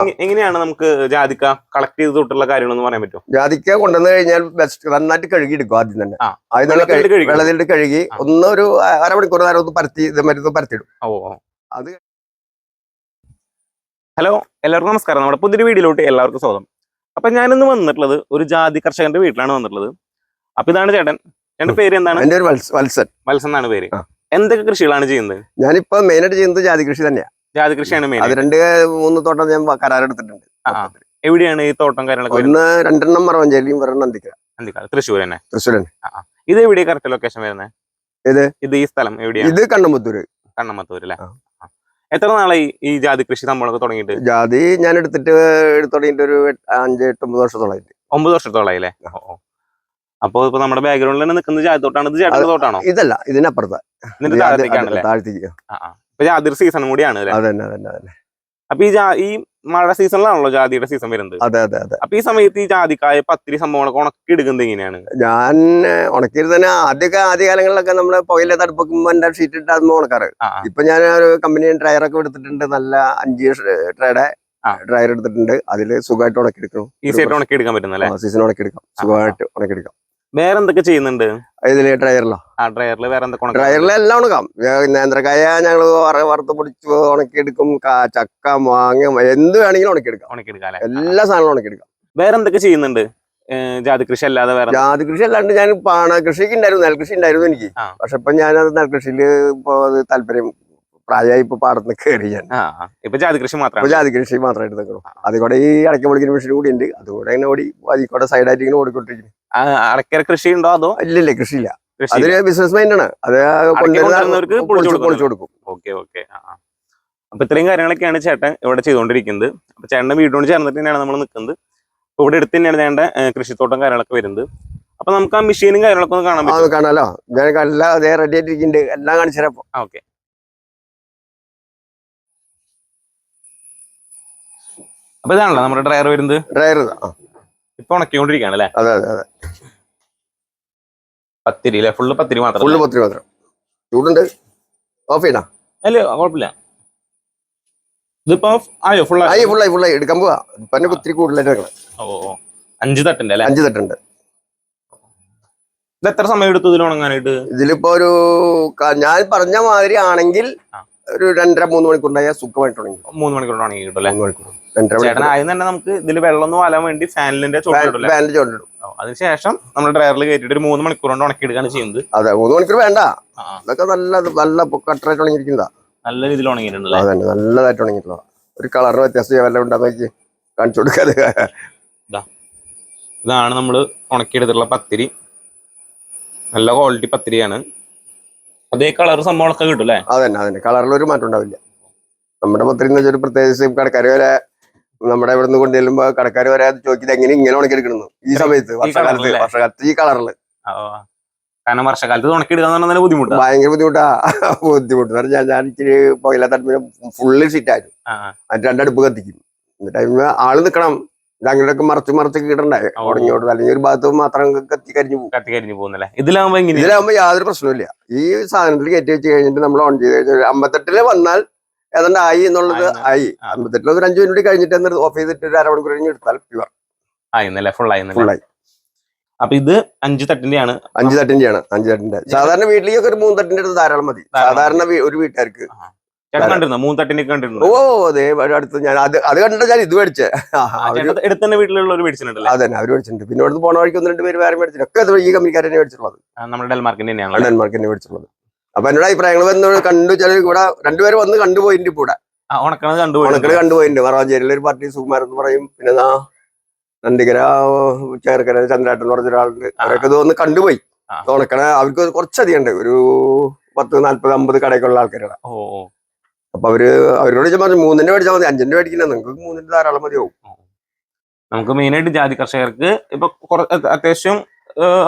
എങ്ങനെയാണ് നമുക്ക് ജാതിക്ക കളക്ട് ചെയ്ത് തൊട്ടുള്ള കാര്യങ്ങളൊന്നും പറയാൻ പറ്റുമോ? ജാതിക്ക കൊണ്ടുവന്ന് കഴിഞ്ഞാൽ ബെസ്റ്റ് നന്നായിട്ട് കഴുകി എടുക്കും ആദ്യം തന്നെ. ആദ്യം തന്നെ വെള്ളത്തിലിട്ട് കഴുകി-. ഒന്ന് ഒരു അരമണിക്കൂർ നേരം ഒന്ന് പരത്തി ഇത് മരുന്ന് പരത്തിയിടും. ഓ. അത് ഹലോ എല്ലാവർക്കും നമസ്കാരം. നമ്മുടെ പുതിയൊരു വീഡിയോയിലോട്ട് എല്ലാവർക്കും സ്വാഗതം. അപ്പൊ ഞാനിന്ന് വന്നിട്ടുള്ളത് ഒരു ജാതി കർഷകന്റെ വീട്ടിലാണ് വന്നിട്ടുള്ളത്. അപ്പൊ ഇതാണ് ചേട്ടൻ. ചേട്ടൻ പേര് എന്താണ്? എന്റെ ഒരു വത്സ- വത്സൻ. വത്സൻ എന്നാണ് പേര്. എന്തൊക്കെ കൃഷികളാണ് ചെയ്യുന്നത്? ഞാനിപ്പോ മെയിൻ ആയിട്ട് ചെയ്യുന്നത് ജാതി കൃഷി തന്നെയാണ് ജാതി കൃഷിയാണ് മെയിൻ അത് രണ്ട് മൂന്ന് തോട്ടം ഞാൻ കരാറെടുത്തിട്ടുണ്ട്. എവിടെയാണ് ഈ തോട്ടം കാര്യങ്ങളൊക്കെ ഒന്ന് രണ്ടെണ്ണം മറവഞ്ചേരിയും ഒരെണ്ണം അന്തിക്കാട് തൃശ്ശൂർ തന്നെ? തൃശ്ശൂർ തന്നെ ഇത് എവിടെയാ കറക്റ്റ് ലൊക്കേഷൻ വരുന്നത് ഇത് ഇത് ഈ സ്ഥലം എവിടെയാണ് ഇത് കണ്ണമ്പത്തൂര് കണ്ണമ്പത്തൂര് അല്ലേ. എത്ര നാളായി ഈ ജാതി കൃഷി നമ്മളൊക്കെ തുടങ്ങിയിട്ട്? ജാതി ഞാൻ എടുത്തിട്ട് എടുത്തുടങ്ങിയിട്ട് ഒരു അഞ്ച് എട്ട് ഒമ്പത് വർഷത്തോളമായിട്ട് ഒമ്പത് വർഷത്തോളായി അല്ലേ? ഓ. അപ്പൊ ഇപ്പൊ നമ്മുടെ ബാക്ക്ഗ്രൗണ്ടിൽ തന്നെ നിൽക്കുന്ന ജാതി തോട്ടാണ്. ഇത് ചേട്ടന്റെ തോട്ടാണോ? ഇതല്ല ഇതിനപ്പുറത്താ. താഴത്തേക്കാണല്ലേ? താഴത്തേക്ക്. ആ. ഇപ്പൊ അതിർ സീസൺ കൂടിയാണ് അല്ലേ? അതന്നെ അതന്നെ അതന്നെ. അപ്പൊ ഈ ജാ ഈ മഴ സീസണിലാണല്ലോ ജാതിയുടെ സീസൺ വരുന്നത്. അതെ അതെ അതെ. അപ്പൊ ഈ സമയത്ത് ഈ ജാതിക്കായ പത്തിരി സംഭവങ്ങളൊക്കെ ഉണക്കി എടുക്കുന്നത് എങ്ങനെയാണ്? ഞാൻ ഉണക്കിയത് തന്നെ ആദ്യമൊക്കെ ആദ്യ കാലങ്ങളിലൊക്കെ നമ്മൾ പുകയിലെ തടുപ്പൊക്കെ എന്റെ ഷീറ്റ് ഇട്ടാന്ന് ഉണക്കാറ്. ഇപ്പൊ ഞാൻ ഒരു കമ്പനി ഡ്രയർ ഒക്കെ എടുത്തിട്ടുണ്ട്. നല്ല അഞ്ച് ട്രയുടെ ആ. ഡ്രയർ എടുത്തിട്ടുണ്ട്. അതിൽ സുഖമായിട്ട് ഉണക്കിയെടുക്കണം. ഈസി ആയിട്ട് ഉണക്കി എടുക്കാൻ പറ്റുന്നല്ലേ സീസൺ ഉണക്കിയെടുക്കാം. സുഖമായിട്ട് ഉണക്കിയെടുക്കാം. വേറെ എന്തൊക്കെ ചെയ്യുന്നുണ്ട്? ഇതിൽ ഡ്രയറിലോ? ആ ഡ്രയറിൽ വേറെ എന്തൊക്കെ ഡ്രയറിൽ എല്ലാം ഉണക്കാം. നേന്ത്രക്കായ ഞങ്ങൾ വറുത്ത് പൊടിച്ച് ഉണക്കിയെടുക്കും. ചക്ക മാങ്ങ എന്ത് വേണമെങ്കിലും ഉണക്കിയെടുക്കാം. ഉണക്കിയെടുക്കാം എല്ലാ സാധനങ്ങളും ഉണക്കിയെടുക്കാം. വേറെ എന്തൊക്കെ ചെയ്യുന്നുണ്ട് ജാതി കൃഷി അല്ലാതെ വേറെ ജാതി കൃഷി അല്ലാണ്ട് ഞാൻ പാണ കൃഷിക്ക് ഉണ്ടായിരുന്നു നെൽകൃഷി ഉണ്ടായിരുന്നു എനിക്ക്. പക്ഷെ ഇപ്പൊ ഞാനത് നെൽകൃഷിയിൽ ഇപ്പൊ താല്പര്യം പ്രായമായി ഇപ്പൊ പാടത്ത് കയറി ഞാൻ. ഇപ്പൊ ജാതി കൃഷി മാത്രം ജാതി കൃഷി മാത്രമായിട്ട് നിൽക്കണം അതുകൂടെ ഈ അടയ്ക്ക പൊളിക്കുന്ന മെഷീൻ കൂടി ഉണ്ട്. അതുകൂടെ ഇങ്ങനെ ഓടി അതിക്കൂടെ സൈഡായിട്ട് ഇങ്ങനെ ഓടിക്കൊണ്ടിരിക്കുന്നു. ആ, അടയ്ക്കര കൃഷി ഉണ്ടോ അതോ? ഇല്ലില്ല കൃഷിയില്ല. കൃഷി അതൊരു ബിസിനസ് മൈൻഡ് ആണ്. അത് പൊളിച്ച് കൊടുക്കും. Okay okay. അപ്പൊ ഇത്രയും കാര്യങ്ങളൊക്കെയാണ് ചേട്ടൻ ഇവിടെ ചെയ്തുകൊണ്ടിരിക്കുന്നത്. അപ്പൊ ചേട്ടന്റെ വീടിനോട് ചേർന്നിട്ട് തന്നെയാണ് നമ്മൾ നിൽക്കുന്നത്. അപ്പൊ ഇവിടെ എടുത്ത് തന്നെയാണ് ചേട്ടന്റെ കൃഷിത്തോട്ടം കാര്യങ്ങളൊക്കെ വരുന്നത്. അപ്പൊ നമുക്ക് ആ മെഷീനും കാര്യങ്ങളൊക്കെ ഒന്ന് കാണാൻ പറ്റും കാണാലോ? ഞാൻ എല്ലാം റെഡി ആയിട്ടിരിക്കുന്നുണ്ട്. എല്ലാം കാണിച്ചു തരാം ഓക്കെ. അപ്പൊ ഇതാണല്ലോ നമ്മുടെ ഡ്രയർ വരുന്നത്? ഡ്രയർ ഇപ്പൊ ഉണക്കിക്കൊണ്ടിരിക്കുകയാണ് അല്ലെ? അതെ അതെ അതെ. പത്തിരി അല്ലെ? ഫുള്ള് പത്തിരി മാത്രം ഫുള്ള് പത്തിരി മാത്രം. ചൂടുണ്ട്? ഓഫ് ചെയ്യണ? അല്ല കുഴപ്പമില്ല. ഇതിപ്പോ ആയോ? ഫുൾ ആയി? ഫുള്ളായി ഫുള്ളായി എടുക്കാൻ പോവാ. ഇപ്പൊ എന്നെ ഒത്തിരി കൂടുതലായിട്ട് ഓ. അഞ്ച് തട്ടുണ്ട് അല്ലെ? അഞ്ച് തട്ടുണ്ട്. ഇത് എത്ര സമയം എടുത്തു ഇതിൽ ഉണങ്ങാനായിട്ട്? ഇതിലിപ്പോ ഒരു ഞാൻ പറഞ്ഞ മാതിരി ആണെങ്കിൽ ഒരു രണ്ടര മൂന്ന് മണിക്കൂറിനായ സുഖമായിട്ട് ഉണങ്ങി. മൂന്ന് മണിക്കൂർ ഉണങ്ങി കിട്ടും അല്ലെ? മൂന്ന് മണിക്കൂർ. ചേട്ടൻ ആദ്യം തന്നെ നമുക്ക് ഇതിൽ വെള്ളം ഒന്ന് വാലാൻ വേണ്ടി ഫാനിലിന്റെ പാനിൽ ചോണ്ടിടും അതിനുശേഷം നമ്മൾ ഡ്രയറിൽ കയറ്റിട്ട് ഒരു മൂന്ന് മണിക്കൂർ കൊണ്ട് ഉണക്കിയെടുക്കുകയാണ് ചെയ്യുന്നത്. അതെ മൂന്ന് മണിക്കൂർ വേണ്ട. ആ. നല്ല നല്ല കട്ടറായിട്ട് ഉണങ്ങിയിരിക്കുന്നതാ. നല്ല രീതിയിൽ ഉണങ്ങിയിട്ടുണ്ട് അല്ലേ? നല്ലതായിട്ട് ഉണങ്ങിയിട്ടുള്ളതാ. ഒരു കളറിന് വ്യത്യാസം വല്ലതും ഉണ്ടാന്ന് നോക്കി കാണിച്ചു കൊടുക്കാതെ. ഇതാണ് നമ്മൾ ഉണക്കിയെടുത്തിട്ടുള്ള പത്തിരി. നല്ല ക്വാളിറ്റി പത്തിരിയാണ്. അതേ കളർ സംഭവം കിട്ടും അല്ലേ? അതന്നെ അതന്നെ. ഒരു മാറ്റം ഉണ്ടാവില്ല. നമ്മുടെ പത്രി എന്ന് വെച്ചാൽ പ്രത്യേകിച്ച് കടക്കാർ വരെ നമ്മുടെ ഇവിടെ നിന്ന് കൊണ്ടുചെല്ലുമ്പോ കടക്കാർ വരെ അത് ചോദിക്കുന്നത് എങ്ങനെ ഇങ്ങനെ ഉണക്കിയെടുക്കണം ഈ സമയത്ത് വർഷകാലത്ത് വർഷകാലത്ത് ഈ ആ. കാരണം വർഷകാലത്ത് ഉണക്കിയെടുക്കാന്ന് ബുദ്ധിമുട്ട്. ഭയങ്കര ബുദ്ധിമുട്ടാ. ബുദ്ധിമുട്ട്. പറഞ്ഞാൽ ഞാൻ ഇച്ചിരി പുകയില തടുപ്പിന് ഫുള്ള് സീറ്റായിരുന്നു ആ, ആ. അതിന് രണ്ടടുപ്പ് കത്തിക്കും. എന്നിട്ട് അതിന് ആൾ നിക്കണം. അങ്ങനെയൊക്കെ മറച്ച് മറച്ച് കിട്ടണ്ടേ ഉടങ്ങിയോട്ട് അല്ലെങ്കിൽ ഒരു ഭാഗത്ത് മാത്രം കത്തി കരിഞ്ഞു പോകും. കത്തി കരിഞ്ഞു പോകുന്നല്ലേ? ഇതിലാകുമ്പോ ഇതിലാകുമ്പോ യാതൊരു പ്രശ്നമില്ല ഈ സാധനത്തിൽ കയറ്റി വെച്ച് കഴിഞ്ഞിട്ട് നമ്മൾ ഓൺ ചെയ്ത് കഴിഞ്ഞാൽ അമ്പത്തെട്ടിൽ വന്നാൽ ഏതാണ്ട് ആയി എന്നുള്ളത് ആയി. അമ്പത്തെട്ടിൽ ഒരു അഞ്ചു മിനിറ്റ് കഴിഞ്ഞിട്ട് എന്നിട്ട് ഓഫ് ചെയ്തിട്ട് ഒരു അരമണിക്കൂർ കഴിഞ്ഞ് എടുത്താൽ പ്യുവർ ആയിന്നല്ലേ ഫുൾ ആയി ഫുള്ളായി അപ്പൊ ഇത് അഞ്ച് തട്ടിന്റെയാണ്. അഞ്ച് തട്ടിന്റെയാണ്. അഞ്ച് തട്ടിന്റെ. സാധാരണ വീട്ടിലേക്ക് ഒരു മൂന്ന് തട്ടിന്റെ അടുത്ത് ധാരാളം മതി. സാധാരണ ഒരു വീട്ടുകാർക്ക്. ചേട്ടൻ മൂന്ന് തട്ടിന്റെ കണ്ടിരുന്നു? ഓ അതെ അടുത്ത് ഞാൻ അത് അത് കണ്ടിട്ട് ഞാൻ ഇത് മേടിച്ചേ. എടുത്ത് തന്നെ വീട്ടിലുള്ള ഒരു മേടിച്ചിട്ടുണ്ടല്ലേ? അതെ അവർ മേടിച്ചിട്ടുണ്ട്. പിന്നെ ഇവിടുന്ന് പോണ വഴിക്ക് ഒന്ന് രണ്ട് പേര് വേറെ മേടിച്ചിട്ടുണ്ട്. ഒക്കെ ഈ കമ്പനിക്കാരെ തന്നെ മേടിച്ചിട്ടുള്ളത്. നമ്മുടെ ഡെൽമാർക്കിന്റെ ഡെൽമാർക്കിന്റെ മേടിച്ചിട്ടുള്ളത്. അപ്പൊ എന്നോട് അഭിപ്രായങ്ങൾ വന്നു കണ്ടു ചില ഇവിടെ രണ്ടുപേരും വന്ന് കണ്ടുപോയിട്ടുണ്ട് കൂടെ ഉണക്കണത് കണ്ടുപോയിട്ട് കണ്ടുപോയി കണ്ടുപോയിട്ടുണ്ട്. വറവാഞ്ചേരിയിലെ ഒരു പാർട്ടി സുകുമാരൻ എന്ന് പറയും. പിന്നെ നന്ദികര ചേർക്കര ചന്ദ്രാട്ടൻ എന്ന് പറഞ്ഞ ഒരാളുണ്ട് അവരൊക്കെ ഇത് വന്ന് കണ്ടുപോയി. ഉണക്കണ അവർക്ക് കുറച്ചധികം ഉണ്ട്. ഒരു പത്ത് നാല്പത് അമ്പത് കടയൊക്കെയുള്ള ആൾക്കാരാണ്. അപ്പൊ അവർ അവരോട് ചോദിച്ചാൽ പറഞ്ഞു മൂന്നിന്റെ മേടിച്ചാൽ മതി അഞ്ചിന്റെ മേടിക്കില്ല നിങ്ങൾക്ക് മൂന്നിന്റെ ധാരാളം മതിയാവും. നമുക്ക് മെയിനായിട്ട് ജാതി കർഷകർക്ക് ഇപ്പൊ അത്യാവശ്യം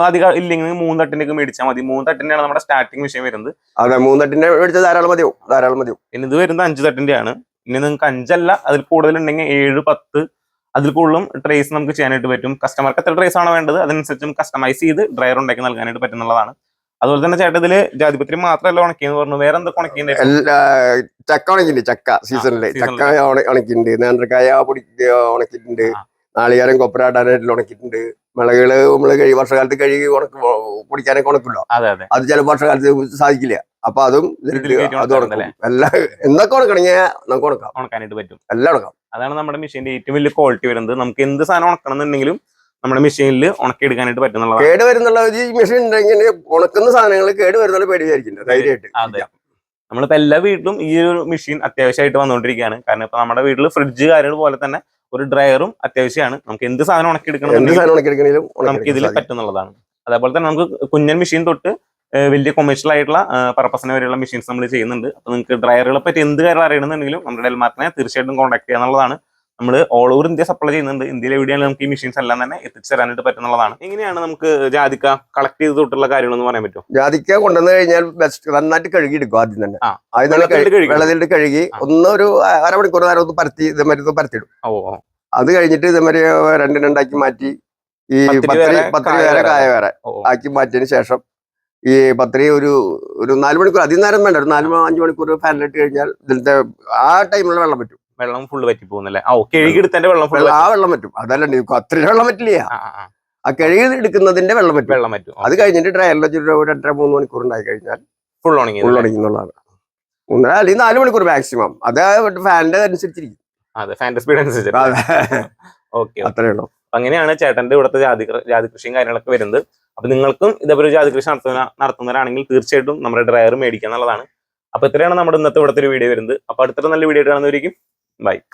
അധികം ഇല്ലെങ്കിൽ മൂന്ന് തട്ടിന്റെ ഒക്കെ മേടിച്ചാൽ മതി. മൂന്ന് തട്ടിന്റെയാണ് നമ്മുടെ സ്റ്റാർട്ടിംഗ് വിഷയം വരുന്നത്. അതെ മൂന്ന് തട്ടിന്റെ മേടിച്ചാൽ ധാരാളം മതിയാവും ധാരാളം മതിയാവും. പിന്നെ ഇത് വരുന്നത് അഞ്ച് തട്ടിന്റെയാണ് ഇനി നിങ്ങൾക്ക് അഞ്ചല്ല അതിൽ കൂടുതൽ ഉണ്ടെങ്കിൽ ഏഴ് പത്ത് അതിൽ കൂടുതലും ട്രേസ് നമുക്ക് ചെയ്യാനായിട്ട് പറ്റും. കസ്റ്റമർക്ക് എത്ര ട്രേസ് ആണ് വേണ്ടത് അതിനനുസരിച്ചും കസ്റ്റമൈസ് ചെയ്ത് ഡ്രയർ ഉണ്ടാക്കി നൽകാനായിട്ട് പറ്റുന്നതാണ് അതുപോലെ തന്നെ ചേട്ടാ ഇതിൽ ജാതിപത്രി മാത്രമല്ല ഉണക്കിയെന്ന് പറഞ്ഞു. വേറെ എന്തൊക്കെ ഉണക്കിയുണ്ട് എല്ലാ ചക്ക ഉണക്കിണ്ട് ചക്ക സീസണിൽ. ചക്ക ഉണക്കിണ്ട് ഉണക്കിയിട്ടുണ്ട് നേന്ത്രക്കായ പൊടി ഉണക്കിയിട്ടുണ്ട്. നാളികേരം കൊപ്പരാട്ടാനായിട്ട് ഉണക്കിയിട്ടുണ്ട്. മിളകുകൾ നമ്മൾ കഴി വർഷകാലത്ത് കഴുകി ഉണക്ക് പൊടിക്കാനൊക്കെ ഉണക്കുമല്ലോ അതെ ചില വർഷകാലത്ത് സാധിക്കില്ല. അപ്പൊ അതും ഉണക്കും. എല്ലാം എന്തൊക്കെ ഉണക്കണെങ്കിൽ നമുക്ക് ഉണക്കാം. ഉണക്കാനായിട്ട് പറ്റും. എല്ലാം ഉണക്കാം. അതാണ് നമ്മുടെ മെഷീന്റെ ഏറ്റവും വലിയ ക്വാളിറ്റി വരുന്നത്. നമുക്ക് എന്ത് സാധനം ഉണക്കണം എന്നുണ്ടെങ്കിലും നമ്മുടെ മെഷീനിൽ ഉണക്കിയെടുക്കാനായിട്ട് പറ്റുന്നുള്ളതാണ്. കേട് വരുന്നുള്ള ഈ മെഷീൻ ഉണ്ടെങ്കിൽ ഉണക്കുന്ന സാധനങ്ങൾ കേട് വരുന്നുള്ള പേടി ധൈര്യമായിട്ട് അതെ. നമ്മളിപ്പോ എല്ലാ വീട്ടിലും ഈ ഒരു മെഷീൻ അത്യാവശ്യമായിട്ട് വന്നുകൊണ്ടിരിക്കുകയാണ്. കാരണം ഇപ്പൊ നമ്മുടെ വീട്ടിൽ ഫ്രിഡ്ജ് കാര്യങ്ങൾ പോലെ തന്നെ ഒരു ഡ്രയറും അത്യാവശ്യമാണ്. നമുക്ക് എന്ത് സാധനം ഉണക്കിയെടുക്കണം നമുക്ക് ഇതിൽ. പറ്റുന്നുള്ളതാണ് അതേപോലെ തന്നെ നമുക്ക് കുഞ്ഞൻ മെഷീൻ തൊട്ട് വലിയ കൊമേഴ്ഷ്യൽ ആയിട്ടുള്ള പർപ്പസിന് വരെയുള്ള മെഷീൻസ് നമ്മൾ ചെയ്യുന്നുണ്ട്. അപ്പൊ നിങ്ങൾക്ക് ഡ്രയറുകളെ പറ്റി എന്ത് കാര്യം അറിയണമെന്നുണ്ടെങ്കിലും നമ്മുടെ ഡെൽമാർക്കിനെ തീർച്ചയായിട്ടും കോൺടാക്ട് ചെയ്യാന്നുള്ളതാണ് നമ്മൾ ഓൾ ഓവർ ഇന്ത്യ സപ്ലൈ ചെയ്യുന്നുണ്ട്. ഇന്ത്യയിൽ എവിടെയാണ് നമുക്ക് ഈ മെഷീൻസ് എല്ലാം തന്നെ എത്തിച്ചു തരാനായിട്ട് പറ്റുന്നതാണ് എങ്ങനെയാണ് നമുക്ക് ജാതിക്ക കളക്ട് ചെയ്ത് തൊട്ടുള്ള കാര്യങ്ങളെന്ന് പറയാൻ പറ്റും ജാതിക്ക കൊണ്ടുവന്നു കഴിഞ്ഞാൽ ബെസ്റ്റ് നന്നായിട്ട് കഴുകി എടുക്കും ആദ്യം തന്നെ വെള്ളത്തിലിട്ട് കഴുകി-. ഒന്ന് ഒരു അരമണിക്കൂർ നേരം ഒന്ന് പരത്തി ഇതേമാതിരി പരത്തിടും. അത് കഴിഞ്ഞിട്ട് ഇതേമാതിരി രണ്ട് രണ്ടാക്കി മാറ്റി ഈ പത്തിരി പത്തിരി വേറെ, കായ വേറെ. ആക്കി മാറ്റിയതിന് ശേഷം ഈ പത്തിരി ഒരു ഒരു നാല് മണിക്കൂർ അധികം നേരം വേണ്ട ഒരു നാല് അഞ്ചു അഞ്ച് മണിക്കൂർ ഫാനിലിട്ട് കഴിഞ്ഞാൽ ഇതിലത്തെ ആ ടൈമിൽ വെള്ളം പറ്റും. വെള്ളം ഫുള്ള് പറ്റി പോകുന്നല്ലേ ഓ കഴുകി എടുത്തതിന്റെ വെള്ളം ഫുള്ള് ആ വെള്ളം പറ്റും അതല്ല അത്ര വെള്ളം പറ്റില്ല ആ ആ, ആ. ആ കഴുകി എടുക്കുന്നതിന്റെ വെള്ളം പറ്റും വെള്ളം പറ്റും അത് കഴിഞ്ഞിട്ട് ഡ്രയറിൽ ഒരു രണ്ടര മൂന്ന് മണിക്കൂർ ഉണ്ടായി കഴിഞ്ഞാൽ ഫുൾ ഉണങ്ങി ഉള്ളടങ്ങുന്നുള്ളതാണ് മൂന്നര അല്ലെങ്കിൽ നാല് മണിക്കൂർ മാക്സിമം അത് ഫാനിന്റെ അനുസരിച്ചിരിക്കും. അതെ ഫാന്റെ സ്പീഡ് അനുസരിച്ച്. ഓക്കെ അത്രേ ഉള്ളൂ. അങ്ങനെയാണ് ചേട്ടന്റെ ഇവിടുത്തെ ജാതി ജാതി കൃഷിയും കാര്യങ്ങളൊക്കെ വരുന്നത്. അപ്പൊ നിങ്ങൾക്കും ഇതേപോലെ ജാതി കൃഷി നടത്തുന്ന നടത്തുന്നവരാണെങ്കിൽ തീർച്ചയായിട്ടും നമ്മുടെ ഡ്രയർ മേടിക്കുക എന്നുള്ളതാണ്. അപ്പൊ ഇത്രയാണ് നമ്മുടെ ഇന്നത്തെ ഇവിടുത്തെ ഒരു വീഡിയോ വരുന്നത്. അപ്പൊ അടുത്തൊരു നല്ല വീഡിയോ കാണുന്നവരിക്കും like